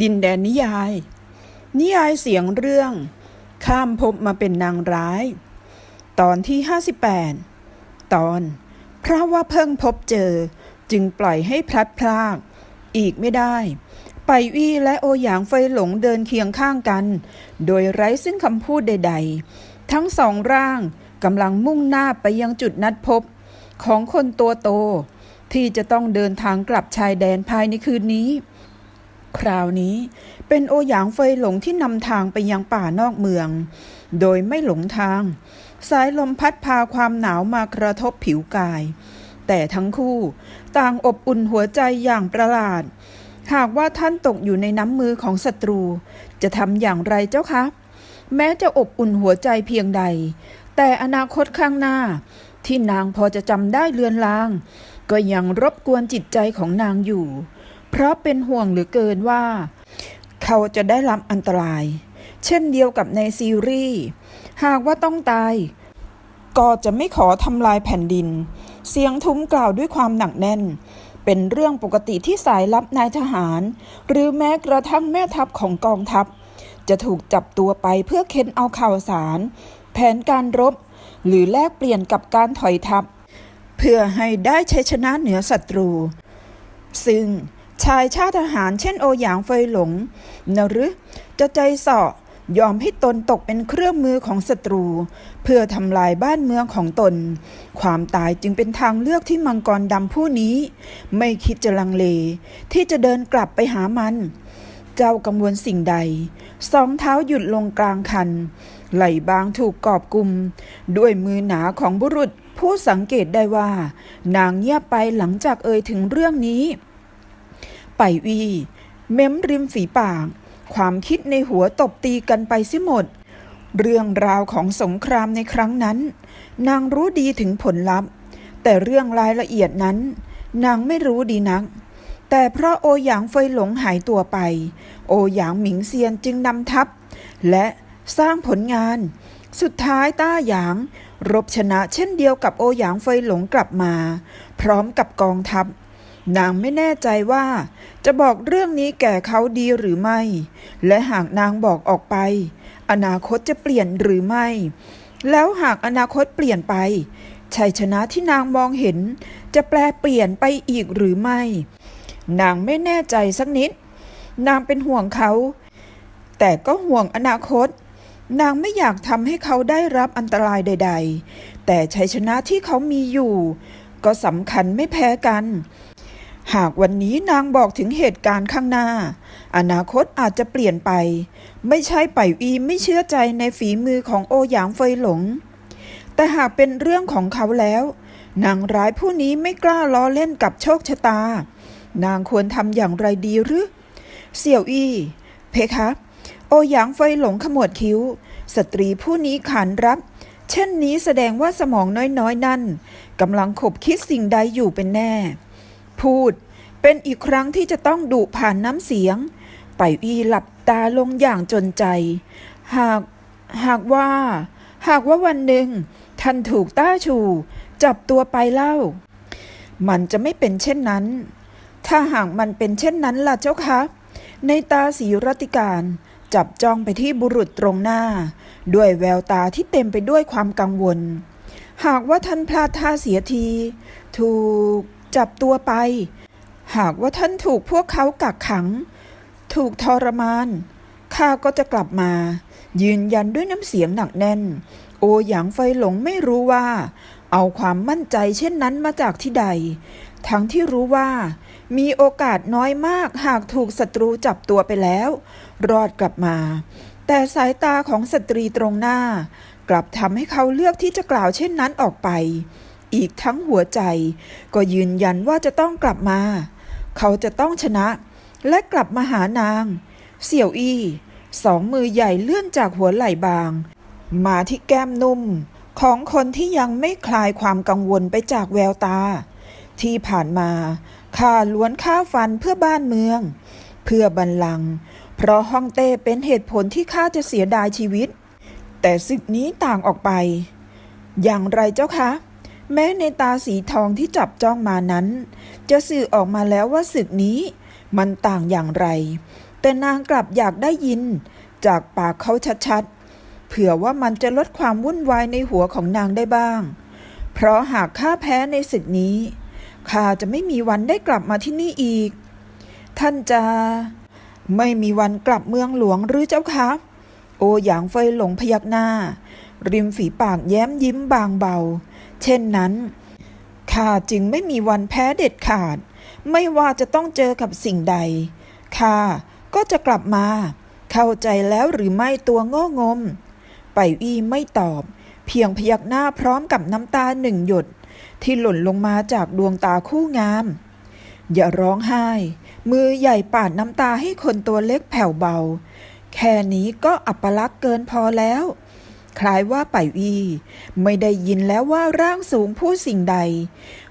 ดินแดนนิยาย นิยายเสียงเรื่อง ข้ามภพมาเป็นนางร้าย ตอนที่ 58 ตอน เพราะว่าเพิ่งพบเจอจึงปล่อยให้พลัดพราก อีกไม่ได้ ไปวี่และโอหยางเฟหลงเดินเคียงข้างกัน โดยไร้ซึ่งคำพูดใด ๆ ทั้งสองร่างกำลังมุ่งหน้าไปยังจุดนัดพบ ของคนตัวโต ที่จะต้องเดินทางกลับชายแดนภายในคืนนี้ คราวนี้เป็นโอหยางเฟยหลงที่นำทางไปยังป่านอกเมือง โดยไม่หลงทาง สายลมพัดพาความหนาวมากระทบผิวกาย แต่ทั้งคู่ต่างอบอุ่นหัวใจอย่างประหลาด หากว่าท่านตกอยู่ในน้ำมือของศัตรู จะทำอย่างไรเจ้าคะ แม้จะอบอุ่นหัวใจเพียงใด แต่อนาคตข้างหน้า ที่นางพอจะจำได้เลือนลาง ก็ยังรบกวนจิตใจของนางอยู่ เพราะเป็นห่วงเหลือเกินว่า เขาจะได้รับอันตราย เช่นเดียวกับในซีรีส์หากว่าต้องตาย ก็จะไม่ขอทำลายแผ่นดิน เสียงทุ้มกล่าวด้วยความหนักแน่น เป็นเรื่องปกติที่สายลับนายทหาร หรือแม้กระทั่งแม่ทัพของกองทัพ จะถูกจับตัวไปเพื่อเค้นเอาข่าวสาร แผนการรบ หรือแลกเปลี่ยนกับการถอยทัพ เพื่อให้ได้ชัยชนะเหนือศัตรู ซึ่ง ชายชาติทหารเช่นโอหยางเฟยหลงนหรือจะใจเสาะยอมให้ตนตกเป็นเครื่องมือของศัตรู เพื่อทำลายบ้านเมืองของตน ความตายจึงเป็นทางเลือกที่มังกรดำผู้นี้ ไม่คิดจะลังเล ที่จะเดินกลับไปหามัน เจ้ากังวลสิ่งใด สองเท้าหยุดลงกลางคัน ไหล่บางถูกกอบกุม ด้วยมือหนาของบุรุษผู้สังเกตได้ว่า นางเงียบไปหลังจากเอ่ยถึงเรื่องนี้ ไปวีเม้มริมฝีปาก ความคิดในหัวตบตีกันไปสิหมด เรื่องราวของสงครามในครั้งนั้น นางรู้ดีถึงผลลัพธ์ แต่เรื่องรายละเอียดนั้น นางไม่รู้ดีนัก แต่เพราะโอหยางเฟยหลงหายตัวไป โอหยางหมิงเซียนจึงนำทัพ และสร้างผลงาน สุดท้ายต้าหยาง รบชนะเช่นเดียวกับโอหยางเฟยหลงกลับมา พร้อมกับกองทัพ นางไม่แน่ใจว่า จะบอกเรื่องนี้แก่เขาดีหรือไม่ และหากนางบอกออกไป อนาคตจะเปลี่ยนหรือไม่ แล้วหากอนาคตเปลี่ยนไปชัยชนะที่นางมองเห็น จะแปลเปลี่ยนไปอีกหรือไม่ นางไม่แน่ใจสักนิด นางเป็นห่วงเขา แต่ก็ห่วงอนาคต นางไม่อยากทำให้เขาได้รับอันตรายใด ๆ แต่ชัยชนะที่เขามีอยู่ ก็สำคัญไม่แพ้กัน หากวันนี้นางบอกถึงเหตุการณ์ข้างหน้า อนาคตอาจจะเปลี่ยนไป ไม่ใช่ไปอีไม่เชื่อใจในฝีมือของโอหยางเฟยหลง แต่หากเป็นเรื่องของเขาแล้ว นางร้ายผู้นี้ไม่กล้าล้อเล่นกับโชคชะตา นางควรทำอย่างไรดีหรือ เสี่ยวอี้ เพคะ โอหยางเฟยหลงขมวดคิ้ว สตรีผู้นี้ขานรับ เช่นนี้แสดงว่าสมองน้อยๆนั่นกำลังขบคิดสิ่งใดอยู่เป็นแน่ พูด เป็นอีกครั้งที่จะต้องดุผ่านน้ำเสียง ไปอีหลับตาลงอย่างจนใจ หากหากว่า หากว่าวันหนึ่ง ท่านถูกต้าชู จับตัวไปเล่า มันจะไม่เป็นเช่นนั้น ถ้าหากมันเป็นเช่นนั้นล่ะเจ้าคะ ในตาสีรติการจับจ้องไปที่บุรุษตรงหน้า ด้วยแววตาที่เต็มไปด้วยความกังวล หากว่าท่านพลาดท่าเสียที ถูก จับตัวไป หากว่าท่านถูกพวกเขากักขัง ถูกทรมาน ข้าก็จะกลับมา ยืนยันด้วยน้ำเสียงหนักแน่น โอหยางไฟหลงไม่รู้ว่า เอาความมั่นใจเช่นนั้นมาจากที่ใด ทั้งที่รู้ว่า มีโอกาสน้อยมากหากถูกศัตรูจับตัวไปแล้ว รอดกลับมา แต่สายตาของสตรีตรงหน้ากลับทำให้เขาเลือกที่จะกล่าวเช่นนั้นออกไป อีกทั้งหัวใจ ก็ยืนยันว่าจะต้องกลับมา เขาจะต้องชนะ และกลับมาหานาง เสี่ยวอี้สองมือใหญ่เลื่อนจากหัวไหล่บาง มาที่แก้มนุ่ม ของคนที่ยังไม่คลายความกังวลไปจากแววตา ที่ผ่านมาข้าล้วนฆ่าฟันเพื่อบ้านเมือง เพื่อบัลลังก์เพราะฮ่องเต้เป็นเหตุผลที่ข้าจะเสียดายชีวิต แต่ศึกนี้ต่างออกไป อย่างไรเจ้าคะ แม้ในตาสีทองที่จับจ้องมานั้น จะสื่อออกมาแล้วว่าศึกนี้ มันต่างอย่างไร แต่นางกลับอยากได้ยิน จากปากเขาชัดๆ เผื่อว่ามันจะลดความวุ่นวายในหัวของนางได้บ้าง เพราะหากข้าแพ้ในศึกนี้ข้าจะไม่มีวันได้กลับมาที่นี่อีก ท่านจะไม่มีวันกลับเมืองหลวงหรือเจ้าคะ โอหยางเฟยหลงพยักหน้า ริมฝีปากแย้มยิ้มบางเบา เช่นนั้นข้าจึงไม่มีวันแพ้เด็ดขาด ไม่ว่าจะต้องเจอกับสิ่งใดข้าก็จะกลับมา เข้าใจแล้วหรือไม่ตัวโง่งม ไปอี้ไม่ตอบ เพียงพยักหน้าพร้อมกับน้ำตาหนึ่งหยด ที่หล่นลงมาจากดวงตาคู่งาม อย่าร้องไห้ มือใหญ่ปาดน้ำตาให้คนตัวเล็กแผ่วเบา แค่นี้ก็อัปลักษณ์เกินพอแล้ว คล้ายว่าไปวีไม่ได้ยินแล้วว่าร่างสูงพูดสิ่งใด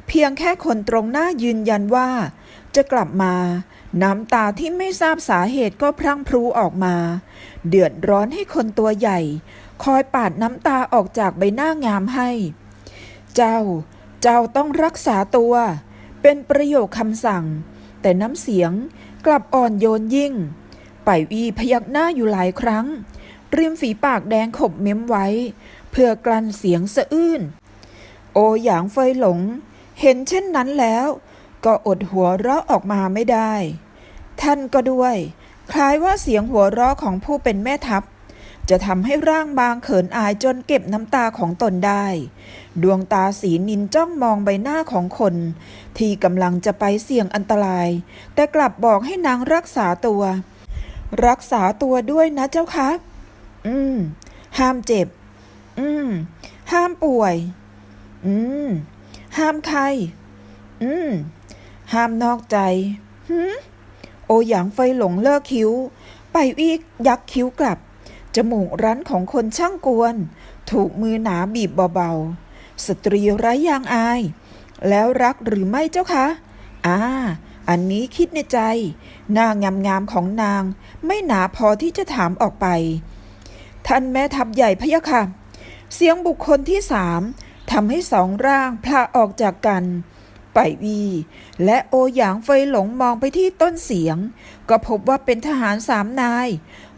เพียงแค่คนตรงหน้ายืนยันว่า จะกลับมา น้ำตาที่ไม่ทราบสาเหตุก็พรั่งพรูออกมา เดือดร้อนให้คนตัวใหญ่ คอยปาดน้ำตาออกจากใบหน้างามให้ เจ้า เจ้าต้องรักษาตัว เป็นประโยคคำสั่ง แต่น้ำเสียงกลับอ่อนโยนยิ่ง ไปวีพยักหน้าอยู่หลายครั้ง ริมฝีปากแดงขบเม้มไว้ เพื่อกลั้นเสียงสะอื้น โอหยางเฟยหลง เห็นเช่นนั้นแล้ว ก็อดหัวเราะออกมาไม่ได้ ท่านก็ด้วย คล้ายว่าเสียงหัวเราะของผู้เป็นแม่ทัพ จะทำให้ร่างบางเขินอายจนเก็บน้ำตาของตนได้ ดวงตาสีนินจ้องมองใบหน้าของคน ที่กำลังจะไปเสี่ยงอันตราย แต่กลับบอกให้นางรักษาตัว รักษาตัวด้วยนะเจ้าคะ อืม ห้ามเจ็บ อืม ห้ามป่วย อืม ห้ามใครอืม ห้ามนอกใจหืมโอหยางไฟหลงเลิกคิ้ว ไปอีกยักคิ้วกลับ จมูกรั้นของคนช่างกวน ถูกมือหนาบีบเบาๆ สตรีไร้ยางอาย แล้วรักหรือไม่เจ้าคะ อ่า อันนี้คิดในใจ หน้างามๆของนาง ไม่หนาพอที่จะถามออกไป ท่านแม่ทัพใหญ่พะยะค่ะ เสียงบุคคลที่สามทำให้สองร่างพลาออกจากกันไปวีและโอหยางเฟยหลงมองไปที่ต้นเสียง ก็พบว่าเป็นทหารสามนาย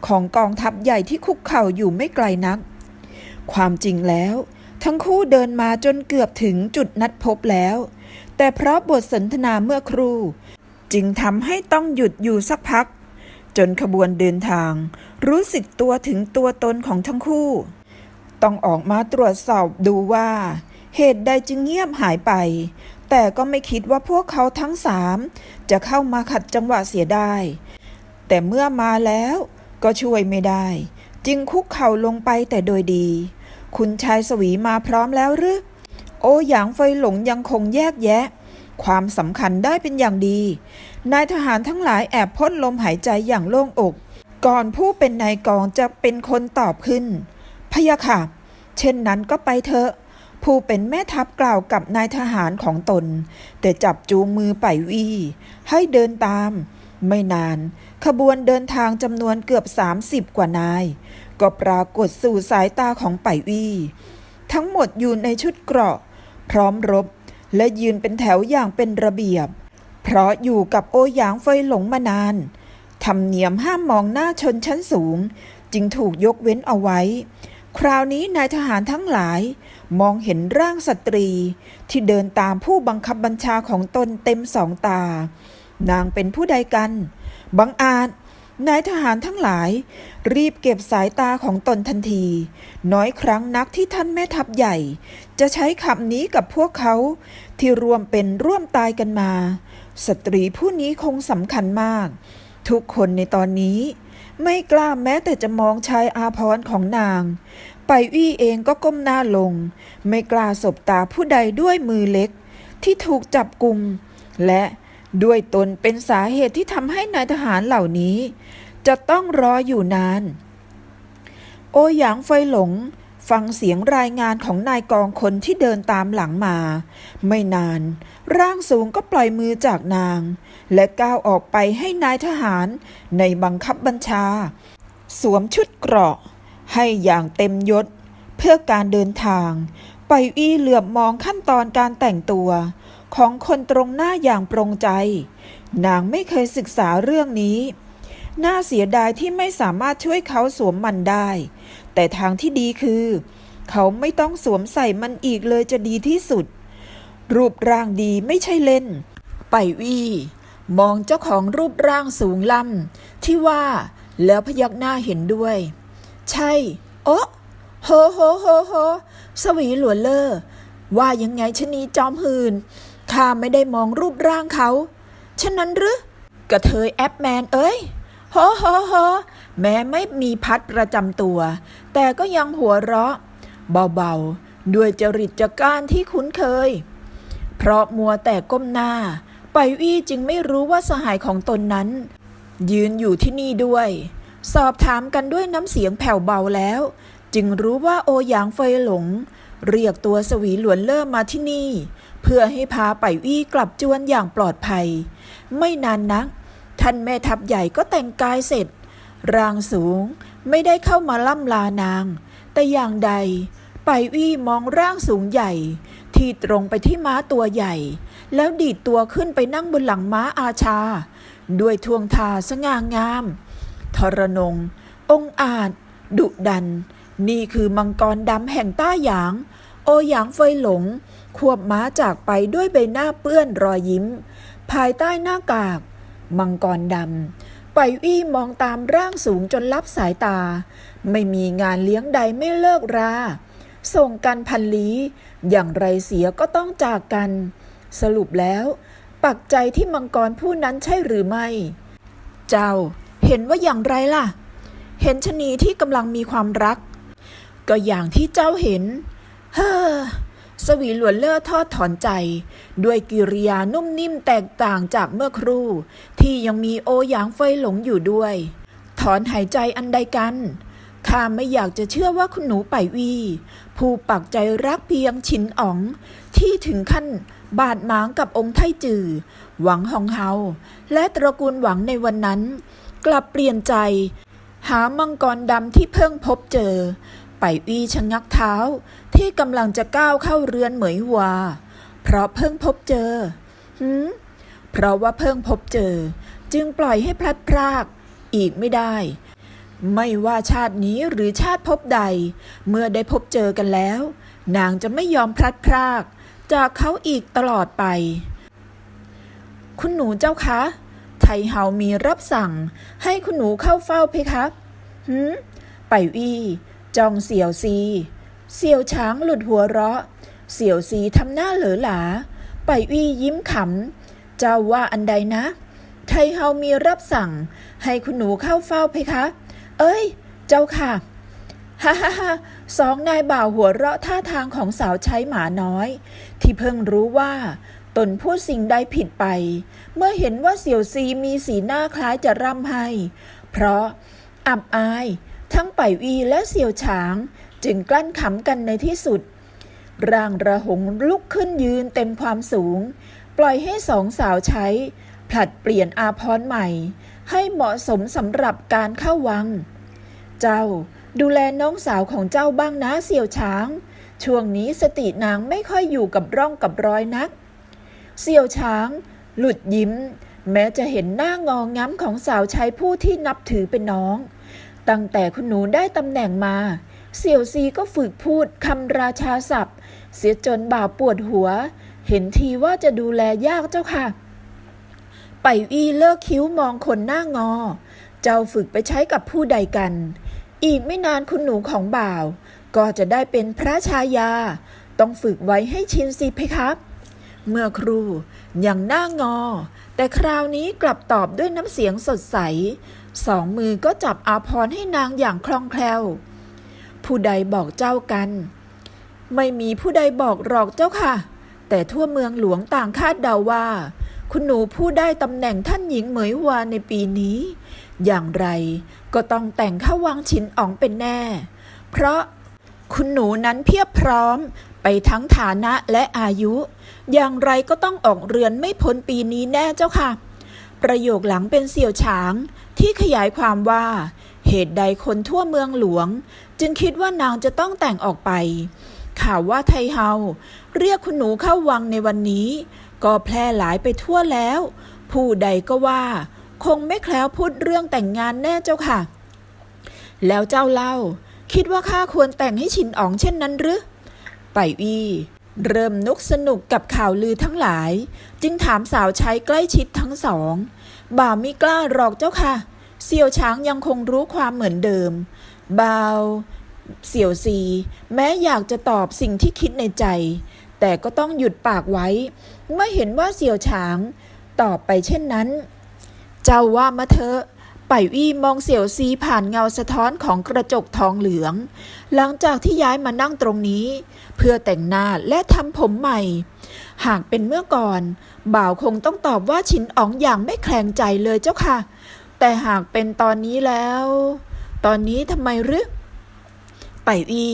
ของกองทัพใหญ่ที่คุกเข่าอยู่ไม่ไกลนัก ความจริงแล้ว ทั้งคู่เดินมาจนเกือบถึงจุดนัดพบแล้ว แต่เพราะบทสนทนาเมื่อครู่ จึงทำให้ต้องหยุดอยู่สักพัก จนขบวนเดินทาง รู้สึกตัวถึงตัวตนของทั้งคู่ ต้องออกมาตรวจสอบดูว่า เหตุใดจึงเงียบหายไป แต่ก็ไม่คิดว่าพวกเขาทั้งสามจะเข้ามาขัดจังหวะเสียได้ แต่เมื่อมาแล้วก็ช่วยไม่ได้ จึงคุกเข่าลงไปแต่โดยดี คุณชายสวีมาพร้อมแล้วหรือโอหยางเฟหลงยังคงแยกแยะ ความสำคัญได้เป็นอย่างดี นายทหารทั้งหลายแอบพ่นลมหายใจอย่างโล่งอก ก่อนผู้เป็นนายกองจะเป็นคนตอบขึ้นพะยะค่ะ เช่นนั้นก็ไปเถอะ ผู้เป็นแม่ทัพกล่าวกับนายทหารของตน แต่จับจูงมือไปวีให้เดินตาม ไม่นาน ขบวนเดินทางจำนวนเกือบ 30 กว่านาย ก็ปรากฏสู่สายตาของไปวีทั้งหมดอยู่ในชุดเกราะ พร้อมรบและยืนเป็นแถวอย่างเป็นระเบียบ เพราะอยู่กับโอหยางเฟยหลงมานานธรรมเนียมห้ามมองหน้าชนชั้นสูง จึงถูกยกเว้นเอาไว้ คราวนี้นายทหารทั้งหลาย มองเห็นร่างสตรี ที่เดินตามผู้บังคับบัญชาของตนเต็มสองตา นางเป็นผู้ใดกัน บังอาจนายทหารทั้งหลาย รีบเก็บสายตาของตนทันที น้อยครั้งนักที่ท่านแม่ทัพใหญ่ จะใช้คำนี้กับพวกเขาที่รวมเป็นร่วมตายกันมา สตรีผู้นี้คงสำคัญมาก ทุกคนในตอนนี้ ไม่กล้าแม้แต่จะมองชายอาพรของนาง ไปอี้เองก็ก้มหน้าลง ไม่กล้าสบตาผู้ใดด้วยมือเล็ก ที่ถูกจับกลุ่มและด้วยตนเป็นสาเหตุที่ทำให้นายทหารเหล่านี้ จะต้องรออยู่นาน โอหยางเฟหลง ฟังเสียงรายงานของนายกองคนที่เดินตามหลังมา ไม่นาน ร่างสูงก็ปล่อยมือจากนาง และก้าวออกไปให้นายทหารในบังคับบัญชา สวมชุดเกราะ ให้อย่างเต็มยศ เพื่อการเดินทาง ไปอี้เหลือบมองขั้นตอนการแต่งตัว ของคนตรงหน้าอย่างปรงใจ นางไม่เคยศึกษาเรื่องนี้ น่าเสียดายที่ไม่สามารถช่วยเขาสวมมันได้ แต่ทางที่ดีคือ เขาไม่ต้องสวมใส่มันอีกเลยจะดีที่สุด รูปร่างดีไม่ใช่เล่น ไปวี่ มองเจ้าของรูปร่างสูงล่ำที่ว่าแล้วพยักหน้าเห็นด้วย ใช่ โอ้โหโหโหโหสวีหลวนเลอว่ายังไงชนีจอมหืนข้าไม่ได้มองรูปร่างเขาฉะนั้นหรือกระเทยแอปแมนเอ้ยโหโหโห แม้ไม่มีพัดประจำตัว แต่ก็ยังหัวเราะ เบาๆ ด้วยจริตจักการที่คุ้นเคย เพราะมัวแต่ก้มหน้า ไปวี่จึงไม่รู้ว่าสหายของตนนั้น ยืนอยู่ที่นี่ด้วย สอบถามกันด้วยน้ำเสียงแผ่วเบาแล้ว จึงรู้ว่าโอหยางเฟยหลง เรียกตัวสวีหลวนเล่อมาที่นี่ เพื่อให้พาไปวี่กลับจวนอย่างปลอดภัย ไม่นานนักท่านแม่ทัพใหญ่ก็แต่งกายเสร็จ ร่างสูงไม่ได้เข้ามาล่ำลานาง แต่อย่างใด ไปวี่มองร่างสูงใหญ่ ที่ตรงไปที่ม้าตัวใหญ่ แล้วดีดตัวขึ้นไปนั่งบนหลังม้าอาชา ด้วยทวงทาสง่างาม ทรนง องอาจ ดุดัน นี่คือมังกรดำแห่งต้าหยาง โอหยางเฟยหลง ควบม้าจากไปด้วยใบหน้าเปื้อนรอยยิ้ม ภายใต้หน้ากาก มังกรดำ ไปอี้มองตามร่างสูงจนลับสายตา ไม่มีงานเลี้ยงใดไม่เลิกรา ส่งกันพันลี้ อย่างไรเสียก็ต้องจากกัน สรุปแล้ว ปักใจที่มังกรผู้นั้นใช่หรือไม่ เจ้าเห็นว่าอย่างไรล่ะ เห็นชะนีที่กำลังมีความรัก ก็อย่างที่เจ้าเห็น เฮ้อ สวีหลวนเล่อทอดถอนใจ ด้วยกิริยานุ่มนิ่มแตกต่างจากเมื่อครู่ ที่ยังมีโอหยางเฟยหลงอยู่ด้วย ถอนหายใจอันใดกันข้าไม่อยากจะเชื่อว่าคุณหนูไปวี ผู้ปักใจรักเพียงฉินอ๋อง ที่ถึงขั้นบาดหมางกับองค์ไทจือ หวังฮองเฮา และตระกูลหวังในวันนั้น กลับเปลี่ยนใจ หามังกรดำที่เพิ่งพบเจอ ไปวีชะงักเท้า ที่กำลังจะก้าวเข้าเรือนเหมยหัวา เพราะเพิ่งพบเจอหืมเพราะว่าเพิ่งพบเจอ จึงปล่อยให้พลัดพราก อีกไม่ได้ ไม่ว่าชาตินี้หรือชาติพบใด เมื่อได้พบเจอกันแล้ว นางจะไม่ยอมพลัดพราก จากเขาอีกตลอดไป คุณหนูเจ้าคะ ไทเฮามีรับสั่ง ให้คุณหนูเข้าเฝ้าเพคะหืมไปวี จองเสี่ยวซี เสี่ยวช้างหลุดหัวเราะ เสี่ยวซีทำหน้าเหลอหลา ไปวี่ยิ้มขำ เจ้าว่าอันใดนะ ไทเฮามีรับสั่ง ให้คุณหนูเข้าเฝ้าเพคะ เอ้ย เจ้าค่ะ ฮ่าฮ่าฮ่าสองนายบ่าวหัวเราะท่าทางของสาวใช้หมาน้อย ที่เพิ่งรู้ว่าตนพูดสิ่งใดผิดไป เมื่อเห็นว่าเสี่ยวซีมีสีหน้าคล้ายจะร่ำให้ เพราะอับอาย ทั้งไปวีและเสี่ยวฉาง จึงกลั้นขำกันในที่สุด ร่างระหงลุกขึ้นยืนเต็มความสูง ปล่อยให้สองสาวใช้ ผลัดเปลี่ยนอาพรใหม่ ให้เหมาะสมสำหรับการเข้าวัง เจ้าดูแลน้องสาวของเจ้าบ้างนะเสี่ยวช้าง ช่วงนี้สตินางไม่ค่อยอยู่กับร่องกับรอยนัก เสี่ยวช้าง หลุดยิ้ม แม้จะเห็นหน้างองง้ำของสาวใช้ผู้ที่นับถือเป็นน้อง ตั้งแต่คุณหนูได้ตำแหน่งมา เสี่ยวซีก็ฝึกพูดคำราชาศัพท์ เสียจนบ่าวปวดหัว เห็นทีว่าจะดูแลยากเจ้าค่ะ ไปอีเลิกคิ้วมองคนหน้างอ เจ้าฝึกไปใช้กับผู้ใดกัน อีกไม่นานคุณหนูของบ่าว ก็จะได้เป็นพระชายา ต้องฝึกไว้ให้ชินสิเพครับ เมื่อครูยังหน้างอ แต่คราวนี้กลับตอบด้วยน้ำเสียงสดใส สองมือก็จับอาพรให้นางอย่างคล่องแคล่ว ผู้ใดบอกเจ้ากัน ไม่มีผู้ใดบอกหรอกเจ้าค่ะ แต่ทั่วเมืองหลวงต่างคาดเดาว่า คุณหนูผู้ได้ตำแหน่งท่านหญิงเหมยวาในปีนี้ อย่างไรก็ต้องแต่งเข้าวังฉินอ๋องเป็นแน่ เพราะคุณหนูนั้นเพียบพร้อมไปทั้งฐานะและอายุ อย่างไรก็ต้องออกเรือนไม่พ้นปีนี้แน่เจ้าค่ะ ประโยคหลังเป็นเสี่ยวฉาง ที่ขยายความว่า เหตุใดคนทั่วเมืองหลวง จึงคิดว่านางจะต้องแต่งออกไป ข่าวว่าไทเฮาเรียกคุณหนูเข้าวังในวันนี้ ก็แพร่หลายไปทั่วแล้ว ผู้ใดก็ว่า คงไม่แคล้วพูดเรื่องแต่งงานแน่เจ้าค่ะ แล้วเจ้าเล่า คิดว่าข้าควรแต่งให้ฉินอ๋องเช่นนั้นหรือไปอี เริ่มนุกสนุกกับข่าวลือทั้งหลาย จึงถามสาวใช้ใกล้ชิดทั้งสอง บ่าวไม่กล้าหรอกเจ้าค่ะ เสี่ยวช้างยังคงรู้ความเหมือนเดิม บ่าว เสี่ยวซี แม้อยากจะตอบสิ่งที่คิดในใจ แต่ก็ต้องหยุดปากไว้ เมื่อเห็นว่าเสี่ยวช้าง ตอบไปเช่นนั้น เจ้าว่ามาเถอะ ไปอี้มองเสี่ยวซีผ่านเงาสะท้อนของกระจกทองเหลือง หลังจากที่ย้ายมานั่งตรงนี้ เพื่อแต่งหน้าและทำผมใหม่ หากเป็นเมื่อก่อน บ่าวคงต้องตอบว่าฉินอ๋องอย่างไม่แคลงใจเลยเจ้าค่ะ แต่หากเป็นตอนนี้แล้ว ตอนนี้ทำไมหรือไปอี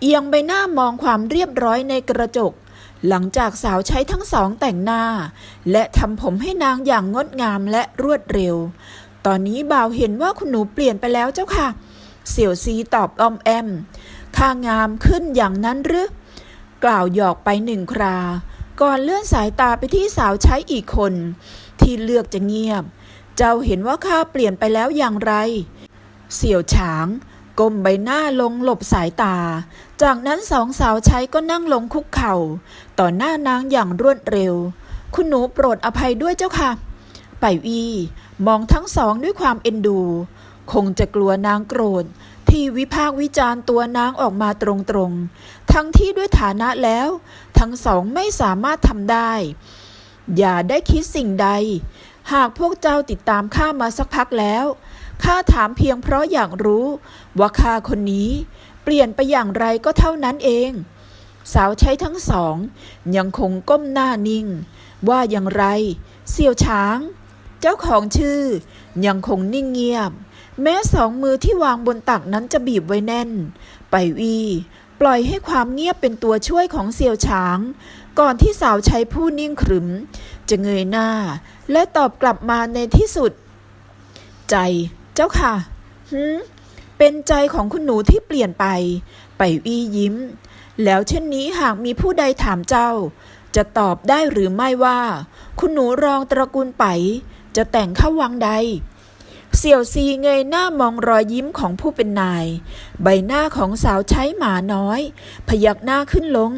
เอียงใบหน้ามองความเรียบร้อยในกระจก หลังจากสาวใช้ทั้งสองแต่งหน้า และทำผมให้นางอย่างงดงามและรวดเร็ว ตอนนี้บ่าวเห็นว่าคุณหนูเปลี่ยนไปแล้วเจ้าค่ะ เสี่ยวซีตอบออมแอม ข้างามขึ้นอย่างนั้นหรือ กล่าวหยอกไปหนึ่งครา ก่อนเลื่อนสายตาไปที่สาวใช้อีกคน ที่เลือกจะเงียบ เจ้าเห็นว่าข้าเปลี่ยนไปแล้วอย่างไร เสี่ยวฉางก้มใบหน้าลงหลบสายตา จากนั้นสองสาวใช้ก็นั่งลงคุกเข่า ต่อหน้านางอย่างรวดเร็ว คุณหนูโปรดอภัยด้วยเจ้าค่ะ ไปวีมองทั้งสองด้วยความเอ็นดู คงจะกลัวนางโกรธ ที่วิพากวิจารณ์ตัวนางออกมาตรงๆ ทั้งที่ด้วยฐานะแล้ว ทั้งสองไม่สามารถทำได้ อย่าได้คิดสิ่งใด หากพวกเจ้าติดตามข้ามาสักพักแล้วข้าถามเพียงเพราะอยากรู้ว่าข้าคนนี้ เปลี่ยนไปอย่างไรก็เท่านั้นเอง สาวใช้ทั้งสอง ยังคงก้มหน้านิ่ง ว่าอย่างไร เสี่ยวช้าง เจ้าของชื่อ ยังคงนิ่งเงียบ แม้สองมือที่วางบนตักนั้นจะบีบไว้แน่น ไปวีปล่อยให้ความเงียบเป็นตัวช่วยของเสี่ยวช้าง ก่อนที่สาวใช้ผู้นิ่งขรึม จะเงยหน้า และตอบกลับมาในที่สุด ใจ เจ้าค่ะหืมเป็นใจของคุณหนูที่เปลี่ยนไป ไปวียิ้ม แล้วเช่นนี้หากมีผู้ใดถามเจ้าจะตอบได้หรือไม่ว่า คุณหนูรองตระกูลไป จะแต่งเข้าวังใด เสี่ยวซีเงยหน้ามองรอยยิ้มของผู้เป็นนาย ใบหน้าของสาวใช้หมาน้อย พยักหน้าขึ้นลง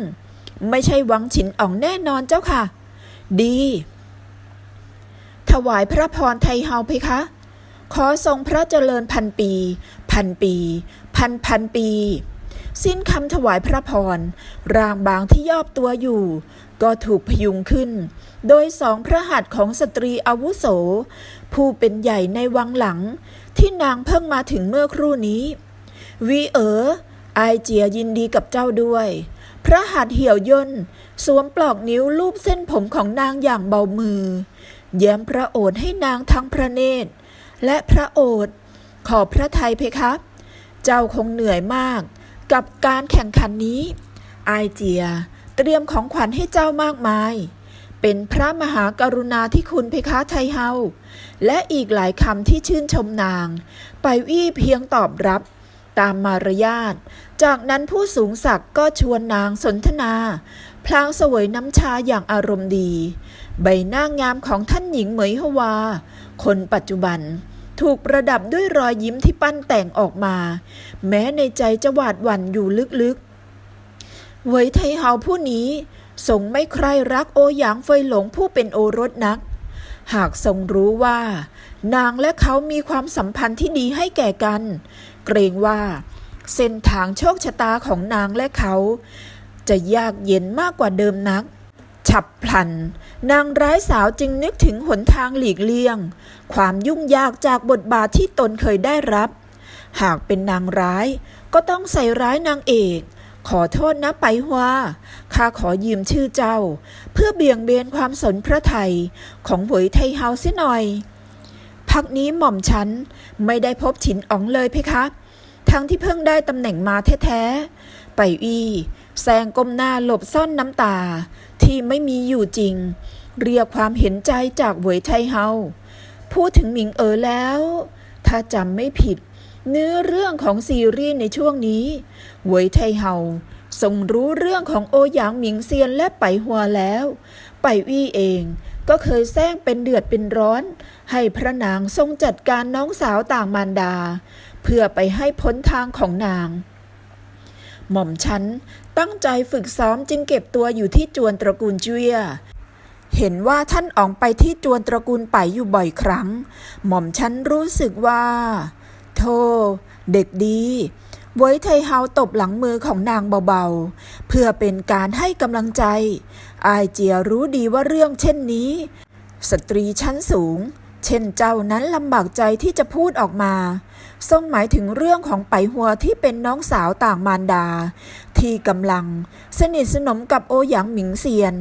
ไม่ใช่วังฉินอ่องแน่นอนเจ้าค่ะ ดี ถวายพระพรไทยเฮาเพคะ ขอทรงพระเจริญพันปี พันปี พันพันปี สิ้นคำถวายพระพร ร่างบางที่ยอบตัวอยู่ ก็ถูกพยุงขึ้น โดยสองพระหัตถ์ของสตรีอาวุโส ผู้เป็นใหญ่ในวังหลัง ที่นางเพิ่งมาถึงเมื่อครู่นี้ วีเอ๋อไอายเจียยินดีกับเจ้าด้วย พระหัตถ์เหี่ยวย่นสวมปลอกนิ้วลูบเส้นผมของนางอย่างเบามือ แย้มพระโอษฐ์ให้นางทั้งพระเนตร และพระโอษฐ์ขอพระไทยเพคะ เจ้าคงเหนื่อยมาก กับการแข่งขันนี้ ไอเจีย เตรียมของขวัญให้เจ้ามากมาย เป็นพระมหากรุณาที่คุณเพคะไทเฮา และอีกหลายคำที่ชื่นชมนาง ไปวี่เพียงตอบรับตามมารยาท จากนั้นผู้สูงศักดิ์ก็ชวนนางสนทนา พลางเสวยน้ำชาอย่างอารมณ์ดี ใบหน้างามของท่านหญิงเหมยฮวา คนปัจจุบัน ถูกประดับด้วยรอยยิ้มที่ปั้นแต่งออกมา แม้ในใจจะหวาดหวั่นอยู่ลึกๆ เวยไทเฮาผู้นี้ทรงไม่ใครรักโอหยางเฟยหลงผู้เป็นโอรสนัก หากทรงรู้ว่า นางและเขามีความสัมพันธ์ที่ดีให้แก่กัน เกรงว่า เส้นทางโชคชะตาของนางและเขา จะยากเย็นมากกว่าเดิมนัก ฉับพลัน นางร้ายสาวจึงนึกถึงหนทางหลีกเลี่ยง ความยุ่งยากจากบทบาทที่ตนเคยได้รับ หากเป็นนางร้ายก็ต้องใส่ร้ายนางเอก ขอโทษนะไปฮวาข้าขอยืมชื่อเจ้า เพื่อเบี่ยงเบนความสนพระไทยของหวยไทยเฮาเสียหน่อย พักนี้หม่อมฉันไม่ได้พบฉินอ๋องเลยเพคะ ทั้งที่เพิ่งได้ตำแหน่งมาแท้ๆไปอีแซงก้มหน้าหลบซ่อนน้ำตา ที่ไม่มีอยู่จริง เรียกความเห็นใจจากเหวยไทเฮาพูดถึงหมิงเอ๋อแล้ว ถ้าจำไม่ผิด เนื้อเรื่องของซีรีส์ในช่วงนี้เหวยไทเฮาทรงรู้เรื่องของโอหยางหมิงเซียนและไปหัวแล้ว ไปวี่เองก็เคยแซงเป็นเดือดเป็นร้อน ให้พระนางทรงจัดการน้องสาวต่างมารดา เพื่อไปให้พ้นทางของนาง หม่อมฉันตั้งใจฝึกซ้อมจึงเก็บตัวอยู่ที่จวนตระกูลเจียเห็นว่าท่านออกไปที่จวนตระกูลไปอยู่บ่อยครั้ง หม่อมฉันรู้สึกว่า โธ่เด็กดี ไว้ไทเฮาตบหลังมือของนางเบาๆ เพื่อเป็นการให้กำลังใจ อายเจียรู้ดีว่าเรื่องเช่นนี้ สตรีชั้นสูง เช่นเจ้านั้นลำบากใจที่จะพูดออกมา ทรงหมายถึงเรื่องของไปหัวที่เป็นน้องสาวต่างมารดา ที่กำลังสนิทสนมกับโอหยางหมิงเซียน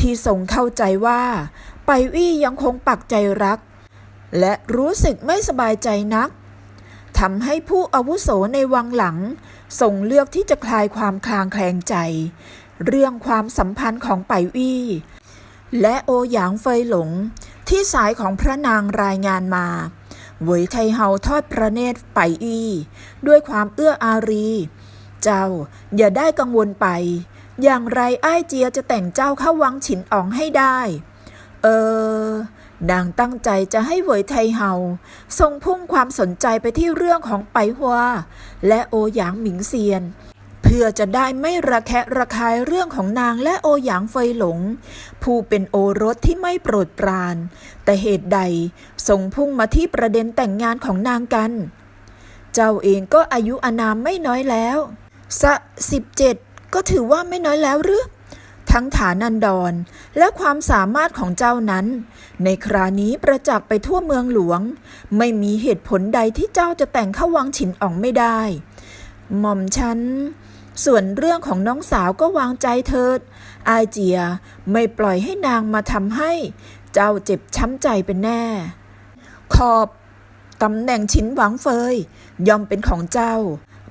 ที่ทรงเข้าใจว่า ไปวี่ยังคงปักใจรัก และรู้สึกไม่สบายใจนักทำให้ผู้อาวุโสในวังหลังทรงเลือกที่จะคลายความคลางแคลงใจ เรื่องความสัมพันธ์ของไปวี่และโอหยางเฟยหลงที่สายของพระนางรายงานมา เวยไทเฮาทอดพระเนตรไปอี้ ด้วยความเอื้ออารี เจ้าอย่าได้กังวลไป อย่างไรอ้ายเจียจะแต่งเจ้าเข้าวังฉินอ๋องให้ได้ เออนางตั้งใจจะให้เวยไทเฮาทรงพุ่งความสนใจไปที่เรื่องของไปหัวและโอหยางหมิงเซียน พื่อจะได้ไม่ระแคะระคายเรื่องของนางและโอหยางเฟยหลง ผู้เป็นโอรสที่ไม่โปรดปราน แต่เหตุใดทรงพุ่งมาที่ประเด็นแต่งงานของนางกัน เจ้าเองก็อายุอนามไม่น้อยแล้วสะสิบเจ็ดก็ถือว่าไม่น้อยแล้วหรือทั้งฐานันดรและความสามารถของเจ้านั้น ในครานี้ประจักษ์ไปทั่วเมืองหลวง ไม่มีเหตุผลใดที่เจ้าจะแต่งเข้าวังฉินอ่องไม่ได้ หม่อมฉัน ส่วนเรื่องของน้องสาวก็วางใจเถิด อายเจียไม่ปล่อยให้นางมาทำให้ เจ้าเจ็บช้ำใจเป็นแน่ ขอบตำแหน่งฉินหวังเฟย ยอมเป็นของเจ้า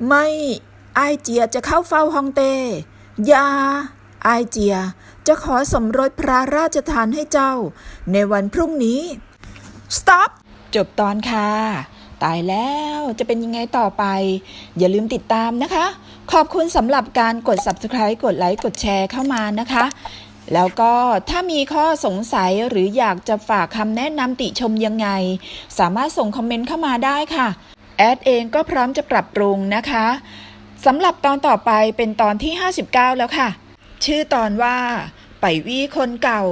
ไม่อายเจียจะเข้าเฝ้าฮองเต้ยาอายเจียจะขอสมรสพระราชทานให้เจ้า ในวันพรุ่งนี้ stop จบตอนค่ะ ตายแล้วจะเป็นยังไงต่อไป อย่าลืมติดตามนะคะ ขอบคุณสำหรับการกด subscribe กดไลค์กดแชร์เข้ามานะคะ แล้วก็ถ้ามีข้อสงสัยหรืออยากจะฝากคำแนะนำติชมยังไง สามารถส่งคอมเมนต์เข้ามาได้ค่ะ แอดเองก็พร้อมจะปรับปรุงนะคะสำหรับตอนต่อไปเป็นตอนที่ 59 แล้วค่ะ ชื่อตอนว่า ไปวี่คนเก่า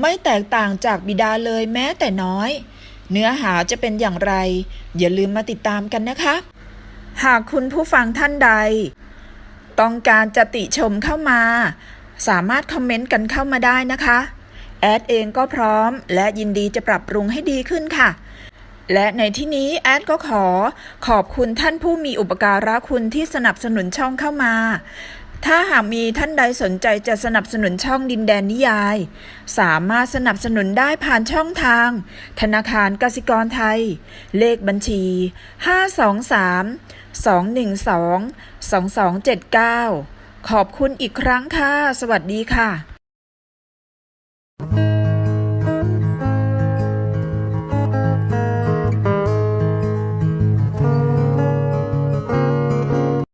ไม่แตกต่างจากบิดาเลยแม้แต่น้อย เนื้อหาจะเป็นอย่างไร อย่าลืมมาติดตามกันนะคะ หากคุณผู้ฟังท่านใด ต้องการจะติชมเข้ามา สามารถคอมเมนต์กันเข้ามาได้นะคะ แอดเองก็พร้อม และยินดีจะปรับปรุงให้ดีขึ้นค่ะ และในที่นี้แอดก็ขอขอบคุณท่านผู้มีอุปการะคุณที่สนับสนุนช่องเข้ามา ถ้าหากมีท่านใดสนใจจะสนับสนุนช่องดินแดนนิยาย สามารถสนับสนุนได้ผ่านช่องทาง ธนาคารกสิกรไทย เลขบัญชี 523 212 2279 ขอบคุณอีกครั้งค่ะ สวัสดีค่ะ